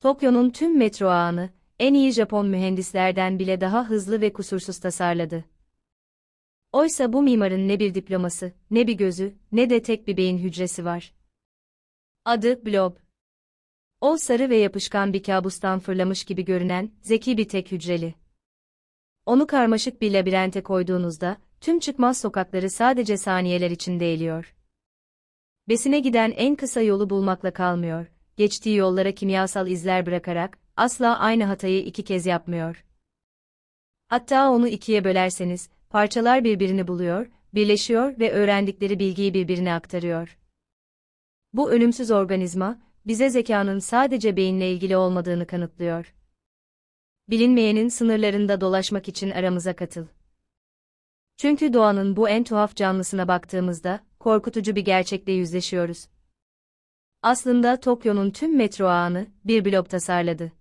Tokyo'nun tüm metro ağını, en iyi Japon mühendislerden bile daha hızlı ve kusursuz tasarladı. Oysa bu mimarın ne bir diploması, ne bir gözü, ne de tek bir beyin hücresi var. Adı Blob. O sarı ve yapışkan bir kabustan fırlamış gibi görünen, zeki bir tek hücreli. Onu karmaşık bir labirente koyduğunuzda, tüm çıkmaz sokakları sadece saniyeler içinde eliyor. Besine giden en kısa yolu bulmakla kalmıyor, geçtiği yollara kimyasal izler bırakarak, asla aynı hatayı iki kez yapmıyor. Hatta onu ikiye bölerseniz, parçalar birbirini buluyor, birleşiyor ve öğrendikleri bilgiyi birbirine aktarıyor. Bu ölümsüz organizma, bize zekanın sadece beyinle ilgili olmadığını kanıtlıyor. Bilinmeyenin sınırlarında dolaşmak için aramıza katıl. Çünkü doğanın bu en tuhaf canlısına baktığımızda, korkutucu bir gerçekle yüzleşiyoruz. Aslında Tokyo'nun tüm metro ağını bir blok tasarladı.